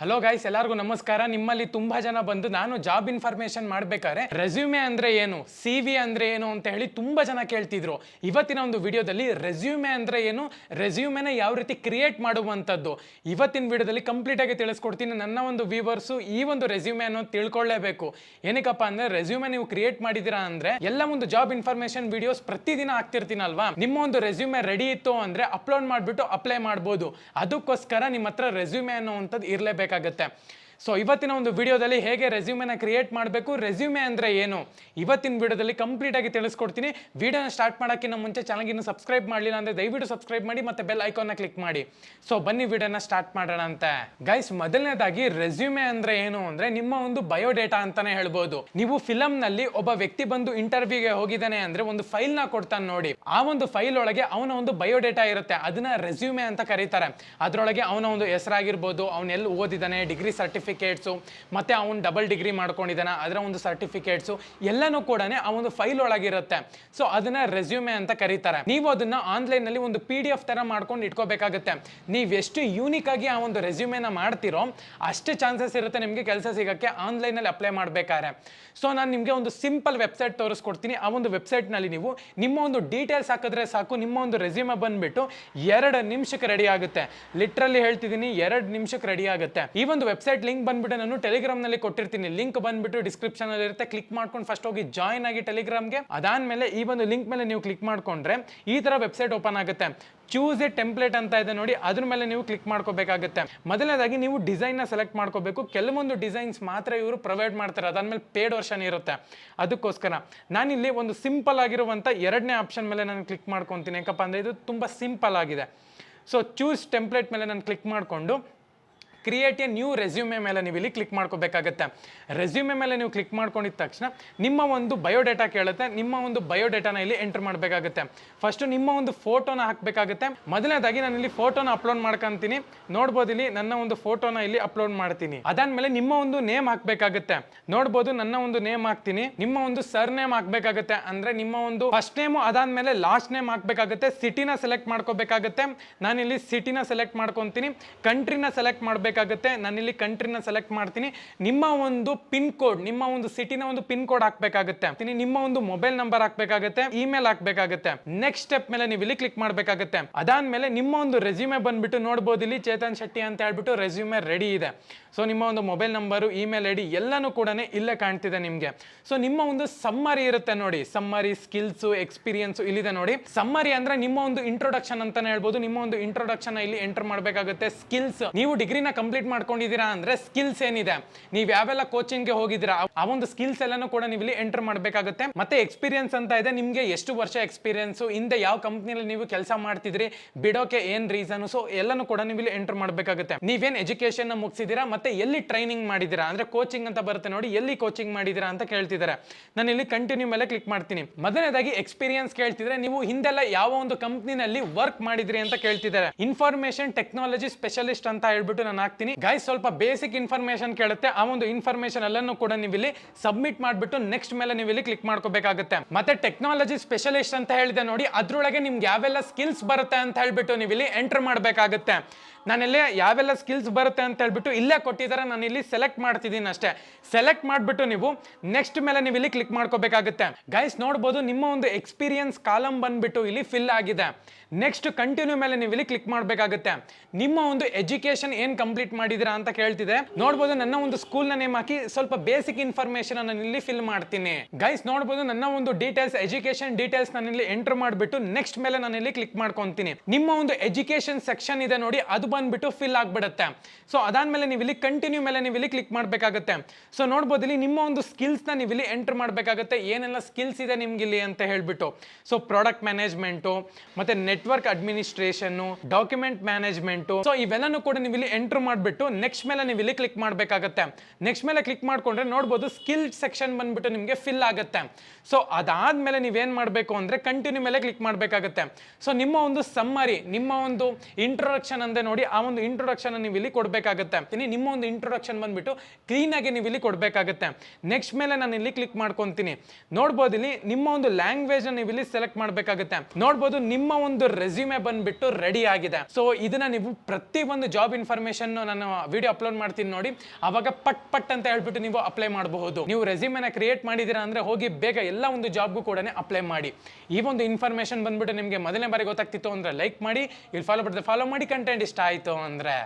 Hello guys ಎಲ್ಲರಿಗೂ ನಮಸ್ಕಾರ. ನಿಮ್ಮಲ್ಲಿ ತುಂಬಾ ಜನ ಬಂದು ನಾನು ಜಾಬ್ ಇನ್ಫಾರ್ಮೇಶನ್ ಮಾಡ್ಬೇಕಾದ್ರೆ ರೆಸ್ಯೂಮೆ ಅಂದ್ರೆ ಏನು ಸಿ ವಿ ಅಂದ್ರೆ ಏನು ಅಂತ ಹೇಳಿ ತುಂಬಾ ಜನ ಕೇಳ್ತಿದ್ರು. ಇವತ್ತಿನ ಒಂದು ವಿಡಿಯೋದಲ್ಲಿ ರೆಸ್ಯೂಮೆ ಅಂದ್ರೆ ಏನು ರೆಸ್ಯೂಮೆನ ಯಾವ ರೀತಿ ಕ್ರಿಯೇಟ್ ಮಾಡುವಂಥದ್ದು ಇವತ್ತಿನ ವಿಡಿಯೋದಲ್ಲಿ ಕಂಪ್ಲೀಟ್ ಆಗಿ ತಿಳಿಸ್ಕೊಡ್ತೀನಿ. ನನ್ನ ಒಂದು ವ್ಯೂವರ್ಸು ಈ ಒಂದು ರೆಸ್ಯೂಮೆ ಅನ್ನೋದು ತಿಳ್ಕೊಳ್ಳೇಬೇಕು. ಏನಕ್ಕಪ್ಪ ಅಂದ್ರೆ ರೆಸ್ಯೂಮೆ ನೀವು ಕ್ರಿಯೇಟ್ ಮಾಡಿದೀರಾ ಅಂದ್ರೆ ಎಲ್ಲ ಒಂದು ಜಾಬ್ ಇನ್ಫಾರ್ಮೇಶನ್ ವಿಡಿಯೋಸ್ ಪ್ರತಿದಿನ ಆಗ್ತಿರ್ತೀನಲ್ವಾ ನಿಮ್ಮ ಒಂದು ರೆಸ್ಯೂಮೆ ರೆಡಿ ಇತ್ತು ಅಂದ್ರೆ ಅಪ್ಲೋಡ್ ಮಾಡಿಬಿಟ್ಟು ಅಪ್ಲೈ ಮಾಡ್ಬೋದು. ಅದಕ್ಕೋಸ್ಕರ ನಿಮ್ಮ ಹತ್ರ ರೆಸ್ಯೂಮೆ का गत्ता है ಸೊ ಇವತ್ತಿನ ಒಂದು ವಿಡಿಯೋದಲ್ಲಿ ಹೇಗೆ ರೆಸ್ಯೂಮೆನ ಕ್ರಿಯೇಟ್ ಮಾಡಬೇಕು ರೆಸ್ಯೂಮೆ ಅಂದರೆ ಏನು? ಇವತ್ತಿನ ವಿಡಿಯೋದಲ್ಲಿ ಕಂಪ್ಲೀಟ್ ಆಗಿ ತಿಳಿಸ್ಕೊಡ್ತೀನಿ. ವಿಡಿಯೋನ ಸ್ಟಾರ್ಟ್ ಮಾಡೋಕ್ಕಿಂತ ಮುಂಚೆ ಚಾನಲ್ಗೆ ಇನ್ನೂ ಸಬ್ಸ್ಕ್ರೈಬ್ ಮಾಡಲಿಲ್ಲ ಅಂದರೆ ದಯವಿಟ್ಟು ಸಬ್ಸ್ಕ್ರೈಬ್ ಮಾಡಿ ಮತ್ತೆ ಬೆಲ್ ಐಕಾನ್ನ ಕ್ಲಿಕ್ ಮಾಡಿ. ಸೊ ಬನ್ನಿ ವಿಡಿಯೋನ ಸ್ಟಾರ್ಟ್ ಮಾಡೋಣ ಅಂತ. ಗೈಸ್ ಮೊದಲನೇದಾಗಿ ರೆಸ್ಯೂಮೆ ಅಂದರೆ ಏನು ಅಂದರೆ ನಿಮ್ಮ ಒಂದು ಬಯೋಡೇಟಾ ಅಂತಾನೆ ಹೇಳ್ಬೋದು. ನೀವು ಫಿಲಮ್ನಲ್ಲಿ ಒಬ್ಬ ವ್ಯಕ್ತಿ ಬಂದು ಇಂಟರ್ವ್ಯೂಗೆ ಹೋಗಿದ್ದಾನೆ ಅಂದರೆ ಒಂದು ಫೈಲ್ನ ಕೊಡ್ತಾನೆ ನೋಡಿ. ಆ ಒಂದು ಫೈಲ್ ಒಳಗೆ ಅವನ ಒಂದು ಬಯೋಡೇಟಾ ಇರುತ್ತೆ. ಅದನ್ನ ರೆಸ್ಯೂಮೆ ಅಂತ ಕರೀತಾರೆ. ಅದರೊಳಗೆ ಅವನ ಒಂದು ಹೆಸರಾಗಿರ್ಬೋದು ಅವನೆಲ್ಲಿ ಓದಿದ್ದಾನೆ ಡಿಗ್ರಿ ಸರ್ಟಿಫಿಕೇಟ್ಸು ಮತ್ತೆ ಅವನು ಡಬಲ್ ಡಿಗ್ರಿ ಮಾಡ್ಕೊಂಡಿದ್ದಾನೆ, ಅದರ ಒಂದು ಸರ್ಟಿಫಿಕೇಟ್ಸು ಎಲ್ಲನೂ ಕೂಡ ಆ ಒಂದು ಫೈಲ್ ಒಳಗಿರುತ್ತೆ. ಸೊ ಅದನ್ನ ರೆಸ್ಯೂಮೆ ಅಂತ ಕರೀತಾರೆ. ನೀವು ಅದನ್ನ ಆನ್ಲೈನಲ್ಲಿ ಒಂದು ಪಿ ಡಿ ಎಫ್ ಥರ ಮಾಡ್ಕೊಂಡು ಇಟ್ಕೋಬೇಕಾಗುತ್ತೆ. ನೀವು ಎಷ್ಟು ಯೂನಿಕ್ ಆಗಿ ಆ ಒಂದು ರೆಸ್ಯೂಮೆನ ಮಾಡ್ತೀರೋ, ಅಷ್ಟು ಚಾನ್ಸಸ್ ಇರುತ್ತೆ ನಿಮಗೆ ಕೆಲಸ ಸಿಗೋಕ್ಕೆ ಆನ್ಲೈನಲ್ಲಿ ಅಪ್ಲೈ ಮಾಡಬೇಕಾದ್ರೆ. ಸೊ ನಾನು ನಿಮಗೆ ಒಂದು ಸಿಂಪಲ್ ವೆಬ್ಸೈಟ್ ತೋರಿಸ್ಕೊಡ್ತೀನಿ. ಆ ಒಂದು ವೆಬ್ಸೈಟ್ನಲ್ಲಿ ನೀವು ನಿಮ್ಮ ಒಂದು ಡೀಟೇಲ್ಸ್ ಹಾಕಿದ್ರೆ ಸಾಕು, ನಿಮ್ಮ ಒಂದು ರೆಸ್ಯೂಮೆ ಬಂದ್ಬಿಟ್ಟು ಎರಡು ನಿಮಿಷಕ್ಕೆ ರೆಡಿ ಆಗುತ್ತೆ. ಲಿಟ್ರಲ್ಲಿ ಹೇಳ್ತಿದ್ದೀನಿ, ಎರಡು ನಿಮಿಷಕ್ಕೆ ರೆಡಿ ಆಗುತ್ತೆ. ಈ ಒಂದು ವೆಬ್ಸೈಟ್ ಲಿಂಕ್ ಬಂದ್ಬಿಟ್ಟು ನಾನು ಟೆಲಿಗ್ರಾಮ್ನಲ್ಲಿ ಕೊಟ್ಟಿರ್ತೀನಿ. ಲಿಂಕ್ ಬಂದ್ಬಿಟ್ಟು ಡಿಸ್ಕ್ರಿಪ್ಷನ್ ಅಲ್ಲಿ ಇರುತ್ತೆ. ಕ್ಲಿಕ್ ಮಾಡ್ಕೊಂಡು ಫಸ್ಟ್ ಹೋಗಿ ಜಾಯ್ನ್ ಆಗಿ ಟೆಲಿಗ್ರಾಮ್ಗೆ ಅದಾದ್ಮೇಲೆ ಈ ಒಂದು ಲಿಂಕ್ ಮೇಲೆ ನೀವು ಕ್ಲಿಕ್ ಮಾಡ್ಕೊಂಡ್ರೆ ಈ ತರ ವೆಬ್ಸೈಟ್ ಓಪನ್ ಆಗುತ್ತೆ. ಚೂಸ್ ಎ ಟೆಂಪ್ಲೇಟ್ ಅಂತ ಇದೆ ನೋಡಿ, ಅದ್ರ ಮೇಲೆ ನೀವು ಕ್ಲಿಕ್ ಮಾಡ್ಕೋಬೇಕಾಗುತ್ತೆ. ಮೊದಲನೇದಾಗಿ ನೀವು ಡಿಸೈನ್ನ ಸೆಲೆಕ್ಟ್ ಮಾಡ್ಕೋಬೇಕು. ಕೆಲವೊಂದು ಡಿಸೈನ್ಸ್ ಮಾತ್ರ ಇವರು ಪ್ರೊವೈಡ್ ಮಾಡ್ತಾರೆ. ಅದಾದ್ಮೇಲೆ ಪೇಡ್ ವರ್ಷನ್ ಇರುತ್ತೆ. ಅದಕ್ಕೋಸ್ಕರ ನಾನಿಲ್ಲಿ ಒಂದು ಸಿಂಪಲ್ ಆಗಿರುವಂಥ ಎರಡನೇ ಆಪ್ಷನ್ ಮೇಲೆ ನಾನು ಕ್ಲಿಕ್ ಮಾಡ್ಕೊತೀನಿ. ಯಾಕಪ್ಪ ಅಂದರೆ ಇದು ತುಂಬ ಸಿಂಪಲ್ ಆಗಿದೆ. ಸೊ ಚೂಸ್ ಟೆಂಪ್ಲೇಟ್ ಮೇಲೆ ನಾನು ಕ್ಲಿಕ್ ಮಾಡಿಕೊಂಡು ಕ್ರಿಯೇಟ್ ಎ ನ್ಯೂ ರೆಸ್ಯೂಮೆ ಮೇಲೆ ನೀವು ಇಲ್ಲಿ ಕ್ಲಿಕ್ ಮಾಡ್ಕೋಬೇಕಾಗತ್ತೆ. ರೆಸ್ಯೂಮೆ ಮೇಲೆ ನೀವು ಕ್ಲಿಕ್ ಮಾಡ್ಕೊಂಡಿದ ತಕ್ಷಣ ನಿಮ್ಮ ಒಂದು ಬಯೋಡೇಟಾ ಕೇಳುತ್ತೆ. ನಿಮ್ಮ ಒಂದು ಬಯೋಡೇಟಾನ ಇಲ್ಲಿ ಎಂಟರ್ ಮಾಡಬೇಕಾಗುತ್ತೆ. ಫಸ್ಟ್ ನಿಮ್ಮ ಒಂದು ಫೋಟೋನ ಹಾಕಬೇಕಾಗುತ್ತೆ. ಮೊದಲನೇದಾಗಿ ನಾನು ಇಲ್ಲಿ ಫೋಟೋನ ಅಪ್ಲೋಡ್ ಮಾಡ್ಕೊಂತೀನಿ. ನೋಡ್ಬೋದು ಇಲ್ಲಿ ನನ್ನ ಒಂದು ಫೋಟೋನ ಇಲ್ಲಿ ಅಪ್ಲೋಡ್ ಮಾಡ್ತೀನಿ. ಅದಾದ್ಮೇಲೆ ನಿಮ್ಮ ಒಂದು ನೇಮ್ ಹಾಕಬೇಕಾಗುತ್ತೆ. ನೋಡ್ಬೋದು ನನ್ನ ಒಂದು ನೇಮ್ ಹಾಕ್ತೀನಿ. ನಿಮ್ಮ ಒಂದು ಸರ್ ನೇಮ್ ಹಾಕಬೇಕಾಗುತ್ತೆ. ಅಂದ್ರೆ ನಿಮ್ಮ ಒಂದು ಫಸ್ಟ್ ನೇಮು ಅದಾದ್ಮೇಲೆ ಲಾಸ್ಟ್ ನೇಮ್ ಹಾಕಬೇಕಾಗುತ್ತೆ. ಸಿಟಿನ ಸೆಲೆಕ್ಟ್ ಮಾಡ್ಕೋಬೇಕಾಗುತ್ತೆ. ನಾನಿಲ್ಲಿ ಸಿಟಿನ ಸೆಲೆಕ್ಟ್ ಮಾಡ್ಕೊತೀನಿ. ಕಂಟ್ರಿನ ಸೆಲೆಕ್ಟ್ ಮಾಡಬೇಕಾಗುತ್ತೆ ನಾನಿಲ್ಲಿ ಕಂಟ್ರಿನ ಸೆಲೆಕ್ಟ್ ಮಾಡ್ತೀನಿ. ನಿಮ್ಮ ಒಂದು ಪಿನ್ ಕೋಡ್, ನಿಮ್ಮ ಒಂದು ಸಿಟಿನ ಒಂದು ಪಿನ್ ಕೋಡ್ ಹಾಕಬೇಕಾಗುತ್ತೆ. ನಿಮ್ಮ ಒಂದು ಮೊಬೈಲ್ ನಂಬರ್ ಹಾಕಬೇಕಾಗುತ್ತೆ. ಇಮೇಲ್ ಹಾಕಬೇಕಾಗುತ್ತೆ. ನೆಕ್ಸ್ಟ್ ಸ್ಟೆಪ್ ಮೇಲೆ ನೀವು ಇಲ್ಲಿ ಕ್ಲಿಕ್ ಮಾಡಬೇಕಾಗುತ್ತೆ. ಅದಾದ್ಮೇಲೆ ನಿಮ್ಮ ಒಂದು ರೆಸ್ಯೂಮೆ ಬಂದ್ಬಿಟ್ಟು ನೋಡ್ಬೋದು ಇಲ್ಲಿ ಚೇತನ್ ಶೆಟ್ಟಿ ಅಂತ ಹೇಳ್ಬಿಟ್ಟು ರೆಸ್ಯೂಮೆ ರೆಡಿ ಇದೆ. ಸೊ, ನಿಮ್ಮ ಒಂದು mobile number, email I D ಎಲ್ಲನೂ ಕೂಡ ಇಲ್ಲೇ ಕಾಣ್ತಿದೆ ನಿಮಗೆ. ಸೊ, ನಿಮ್ಮ ಒಂದು ಸಮ್ಮರಿ ಇರುತ್ತೆ ನೋಡಿ. ಸಮ್ಮರಿ, ಸ್ಕಿಲ್ಸು, ಎಕ್ಸ್ಪೀರಿಯನ್ಸು ಇಲ್ಲಿದೆ ನೋಡಿ. ಸಮ್ಮರಿ ಅಂದ್ರೆ ನಿಮ್ಮ ಒಂದು ಇಂಟ್ರೊಡಕ್ಷನ್ ಅಂತಾನೆ ಹೇಳ್ಬೋದು. ನಿಮ್ಮ ಒಂದು ಇಂಟ್ರೊಡಕ್ಷನ್ ಇಲ್ಲಿ ಎಂಟರ್ ಮಾಡಬೇಕಾಗುತ್ತೆ. ಸ್ಕಿಲ್ಸ್. ನೀವು ಡಿಗ್ರಿನ ಕಂಪ್ಲೀಟ್ ಮಾಡ್ಕೊಂಡಿದ್ದೀರಾ ಅಂದರೆ ಸ್ಕಿಲ್ಸ್ ಏನಿದೆ? ನೀವು ಯಾವೆಲ್ಲ ಕೋಚಿಂಗ್ಗೆ ಹೋಗಿದ್ದೀರಾ, ಆ ಒಂದು ಸ್ಕಿಲ್ಸ್ ಎಲ್ಲನೂ ಕೂಡ ನೀವು ಇಲ್ಲಿ ಎಂಟರ್ ಮಾಡಬೇಕಾಗುತ್ತೆ. ಮತ್ತೆ ಎಕ್ಸ್ಪೀರಿಯನ್ಸ್ ಅಂತ ಇದೆ, ನಿಮಗೆ ಎಷ್ಟು ವರ್ಷ ಎಕ್ಸ್ಪೀರಿಯನ್ಸು ಹಿಂದೆ ಯಾವ ಕಂಪ್ನಿಯಲ್ಲಿ ನೀವು ಕೆಲಸ ಮಾಡ್ತಿದ್ರಿ, ಬಿಡೋಕೆ ಏನ್ ರೀಸನ್ ಸೊ ಎಲ್ಲನೂ ಕೂಡ ನೀವು ಇಲ್ಲಿ ಎಂಟರ್ ಮಾಡಬೇಕಾಗುತ್ತೆ. ನೀವೇನು ಎಜುಕೇಶನ್ ಮುಗಿಸಿದ್ದೀರಾ, ಮತ್ತೆ ಎಲ್ಲಿ ಟ್ರೈನಿಂಗ್ ಮಾಡಿದ್ದೀರಾ, ಅಂದರೆ ಕೋಚಿಂಗ್ ಅಂತ ಬರುತ್ತೆ ನೋಡಿ, ಎಲ್ಲಿ ಕೋಚಿಂಗ್ ಮಾಡಿದ್ದೀರಾ ಅಂತ ಕೇಳ್ತಿದ್ದಾರೆ. ನಾನು ಇಲ್ಲಿ ಕಂಟಿನ್ಯೂ ಮೇಲೆ ಕ್ಲಿಕ್ ಮಾಡ್ತೀನಿ. ಮೊದಲನೇದಾಗಿ ಎಕ್ಸ್ಪೀರಿಯನ್ಸ್ ಕೇಳ್ತಿದ್ರೆ, ನೀವು ಹಿಂದೆಲ್ಲ ಯಾವ ಒಂದು ಕಂಪ್ನಿನಲ್ಲಿ ವರ್ಕ್ ಮಾಡಿದ್ರಿ ಅಂತ ಕೇಳ್ತಿದ್ದಾರೆ. ಇನ್ಫಾರ್ಮೇಶನ್ ಟೆಕ್ನಾಲಜಿ ಸ್ಪೆಷಲಿಸ್ಟ್ ಅಂತ ಹೇಳ್ಬಿಟ್ಟು ನಾನು ಹಾಕ್ತೀನಿ. ಗೈಸ್ ಸ್ವಲ್ಪ ಬೇಸಿಕ್ ಇನ್ಫಾರ್ಮೇಶನ್ ಕೇಳುತ್ತೆ. ಆ ಒಂದು ಇನ್ಫಾರ್ಮೇಶನ್ ಎಲ್ಲನೂ ಕೂಡ ನೀವು ಇಲ್ಲಿ ಸಬ್ಮಿಟ್ ಮಾಡಿಬಿಟ್ಟು ನೆಕ್ಸ್ಟ್ ಮೇಲೆ ನೀವು ಇಲ್ಲಿ ಕ್ಲಿಕ್ ಮಾಡ್ಕೋಬೇಕಾಗುತ್ತೆ. ಮತ್ತೆ ಟೆಕ್ನಾಲಜಿ ಸ್ಪೆಷಲಿಸ್ಟ್ ಅಂತ ಹೇಳಿದೆ ನೋಡಿ, ಅದ್ರೊಳಗೆ ನಿಮ್ಗೆ ಯಾವೆಲ್ಲ ಸ್ಕಿಲ್ಸ್ ಬರುತ್ತೆ ಅಂತ ಹೇಳ್ಬಿಟ್ಟು ನೀವು ಇಲ್ಲಿ ಎಂಟರ್ ಮಾಡಬೇಕಾಗುತ್ತೆ. ನಾನಿಲ್ಲಿ ಯಾವೆಲ್ಲ ಸ್ಕಿಲ್ಸ್ ಬರುತ್ತೆ ಅಂತ ಹೇಳ್ಬಿಟ್ಟು ಇಲ್ಲೇ ಕೊಟ್ಟಿದ್ದಾರೆ. ನಾನು ಇಲ್ಲಿ ಸೆಲೆಕ್ಟ್ ಮಾಡ್ತಿದ್ದೀನಿ ಅಷ್ಟೇ. ಸೆಲೆಕ್ಟ್ ಮಾಡಿಬಿಟ್ಟು ನೀವು ನೆಕ್ಸ್ಟ್ ಮೇಲೆ ನೀವು ಇಲ್ಲಿ ಕ್ಲಿಕ್ ಮಾಡ್ಕೋಬೇಕಾಗುತ್ತೆ. ಗೈಸ್ ನೋಡ್ಬೋದು ನಿಮ್ಮ ಒಂದು ಎಕ್ಸ್ಪೀರಿಯನ್ಸ್ ಕಾಲಮ್ ಬಂದ್ಬಿಟ್ಟು ಇಲ್ಲಿ ಫಿಲ್ ಆಗಿದೆ. ನೆಕ್ಸ್ಟ್ ಕಂಟಿನ್ಯೂ ಮೇಲೆ ನೀವು ಇಲ್ಲಿ ಕ್ಲಿಕ್ ಮಾಡಬೇಕಾಗುತ್ತೆ. ನಿಮ್ಮ ಒಂದು ಎಜುಕೇಶನ್ ಏನು ಕಂಪ್ಲೀಟ್ ಮಾಡಿದಿರಾ ಅಂತ ಕೇಳ್ತಿದೆ. ನೋಡ್ಬೋದು ನನ್ನ ಒಂದು ಸ್ಕೂಲ್ನ ನೇಮ್ ಹಾಕಿ ಸ್ವಲ್ಪ ಬೇಸಿಕ್ ಇನ್ಫಾರ್ಮೇಶನ್ ನಾನು ಇಲ್ಲಿ ಫಿಲ್ ಮಾಡ್ತೀನಿ. ಗೈಸ್ ನೋಡ್ಬೋದು ನನ್ನ ಒಂದು ಡೀಟೇಲ್ಸ್ ಎಜುಕೇಶನ್ ಡೀಟೇಲ್ಸ್ ನಾನು ಇಲ್ಲಿ ಎಂಟರ್ ಮಾಡಿಬಿಟ್ಟು ನೆಕ್ಸ್ಟ್ ಮೇಲೆ ನಾನು ಇಲ್ಲಿ ಕ್ಲಿಕ್ ಮಾಡ್ಕೊಂತೀನಿ. ನಿಮ್ಮ ಒಂದು ಎಜುಕೇಶನ್ ಸೆಕ್ಷನ್ ಇದೆ ನೋಡಿ, ಅದು ಬಂದ್ಬಿಟ್ಟು ಫಿಲ್ ಆಗ್ಬಿಡುತ್ತೆ. ಸೊ ಅದಾದ್ಮೇಲೆ ನೀವು ಇಲ್ಲಿ ಕಂಟಿನ್ಯೂ ಮೇಲೆ ನೀವು ಇಲ್ಲಿ ಕ್ಲಿಕ್ ಮಾಡಬೇಕಾಗುತ್ತೆ. ಸೊ ನೋಡ್ಬೋದು ಇಲ್ಲಿ ನಿಮ್ಮ ಒಂದು ಸ್ಕಿಲ್ಸ್ನ ನೀವು ಇಲ್ಲಿ ಎಂಟರ್ ಮಾಡಬೇಕಾಗುತ್ತೆ. ಏನೆಲ್ಲ ಸ್ಕಿಲ್ಸ್ ಇದೆ ನಿಮ್ಗೆ ಇಲ್ಲಿ ಅಂತ ಹೇಳ್ಬಿಟ್ಟು. ಸೊ ಪ್ರಾಡಕ್ಟ್ ಮ್ಯಾನೇಜ್ಮೆಂಟು ಮತ್ತೆ network administration document management so ಇವೆಲ್ಲನೂ ಕೂಡ ನೀವು ಇಲ್ಲಿ ಎಂಟರ್ ಮಾಡಿಬಿಟ್ಟು ನೆಕ್ಸ್ಟ್ ಮೇಲೆ ನೀವು ಇಲ್ಲಿ ಕ್ಲಿಕ್ ಮಾಡಬೇಕಾಗತ್ತೆ. ನೆಕ್ಸ್ಟ್ ಮೇಲೆ ಕ್ಲಿಕ್ ಮಾಡ್ಕೊಂಡ್ರೆ ನೋಡ್ಬೋದು ಸ್ಕಿಲ್ ಸೆಕ್ಷನ್ ಬಂದ್ಬಿಟ್ಟು ನಿಮಗೆ ಫಿಲ್ ಆಗುತ್ತೆ. ಸೊ ಅದಾದ್ಮೇಲೆ ನೀವೇನು ಮಾಡಬೇಕು ಅಂದ್ರೆ ಕಂಟಿನ್ಯೂ ಮೇಲೆ ಕ್ಲಿಕ್ ಮಾಡಬೇಕಾಗತ್ತೆ. ಸೊ ನಿಮ್ಮ ಒಂದು ಸಮ್ಮರಿ ನಿಮ್ಮ ಒಂದು ಇಂಟ್ರೊಡಕ್ಷನ್ ಅಂದರೆ ನೋಡಿ, ಆ ಒಂದು ಇಂಟ್ರೊಡಕ್ಷನ್ ನೀವು ಇಲ್ಲಿ ಕೊಡಬೇಕಾಗುತ್ತೆ. ನಿಮ್ಮ ಒಂದು ಇಂಟ್ರೊಡಕ್ಷನ್ ಬಂದ್ಬಿಟ್ಟು ಕ್ಲೀನ್ ಆಗಿ ನೀವು ಇಲ್ಲಿ ಕೊಡಬೇಕಾಗುತ್ತೆ. ನೆಕ್ಸ್ಟ್ ಮೇಲೆ ನಾನು ಇಲ್ಲಿ ಕ್ಲಿಕ್ ಮಾಡ್ಕೊಂತೀನಿ. ನೋಡ್ಬೋದು ಇಲ್ಲಿ ನಿಮ್ಮ ಒಂದು ಲ್ಯಾಂಗ್ವೇಜ್ ನೀವು ಇಲ್ಲಿ ಸೆಲೆಕ್ಟ್ ಮಾಡಬೇಕಾಗುತ್ತೆ. ನೋಡ್ಬೋದು ನಿಮ್ಮ ಒಂದು ರೆಸ್ಯೂಮೆ ಬಂದ್ಬಿಟ್ಟು ರೆಡಿ ಆಗಿದೆ. ಸೊ ಇದನ್ನ ನೀವು ಪ್ರತಿ ಒಂದು ಜಾಬ್ ಇನ್ಫಾರ್ಮೇಶನ್ ನಾನು ವಿಡಿಯೋ ಅಪ್ಲೋಡ್ ಮಾಡ್ತೀನಿ ನೋಡಿ. ಅವಾಗ ಪಟ್ ಪಟ್ ಅಂತ ಹೇಳ್ಬಿಟ್ಟು ನೀವು ಅಪ್ಲೈ ಮಾಡಬಹುದು. ನೀವು ರೆಸ್ಯೂಮೆನ ಕ್ರಿಯೇಟ್ ಮಾಡಿದ್ದೀರಾ ಅಂದ್ರೆ ಹೋಗಿ ಬೇಗ ಎಲ್ಲ ಒಂದು ಜಾಬ್ಗೂ ಕೂಡ ಅಪ್ಲೈ ಮಾಡಿ. ಈ ಒಂದು ಇನ್ಫಾರ್ಮೇಶನ್ ಬಂದ್ಬಿಟ್ಟು ನಿಮಗೆ ಮೊದಲನೇ ಬಾರಿ ಗೊತ್ತಾಗ್ತಿತ್ತು ಅಂದ್ರೆ ಲೈಕ್ ಮಾಡಿ, ಇಲ್ಲಿ ಫಾಲೋ ಬರ್ತದೆ ಫಾಲೋ ಮಾಡಿ ಕಂಟೆಂಟ್ ಇಷ್ಟ ಆಯಿತು ಅಂದ್ರೆ.